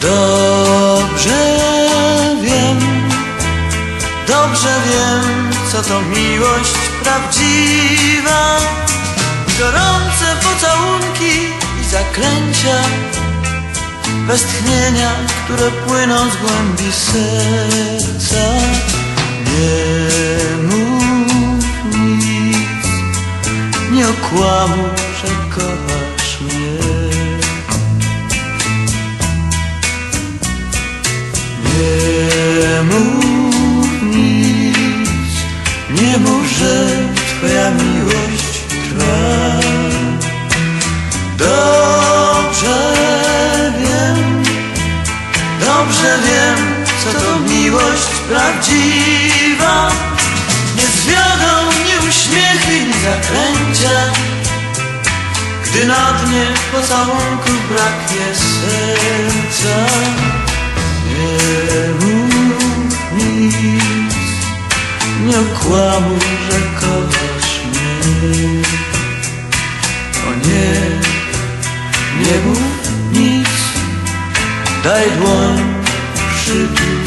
Dobrze wiem, dobrze wiem, co to miłość prawdziwa. Gorące pocałunki i zaklęcia, westchnienia, które płyną z głębi serca. Nie mów nic, nie okłamuj, że kochasz mnie. Nie mów, że twoja miłość trwa. Dobrze wiem, dobrze wiem, co to miłość prawdziwa. Nie zwiodą ni uśmiechy, ni zaklęcia, gdy na dnie pocałunków braknie serca. Nie okłamuj, że kochasz mnie. O nie, nie mów nic, daj dłoń, przytul.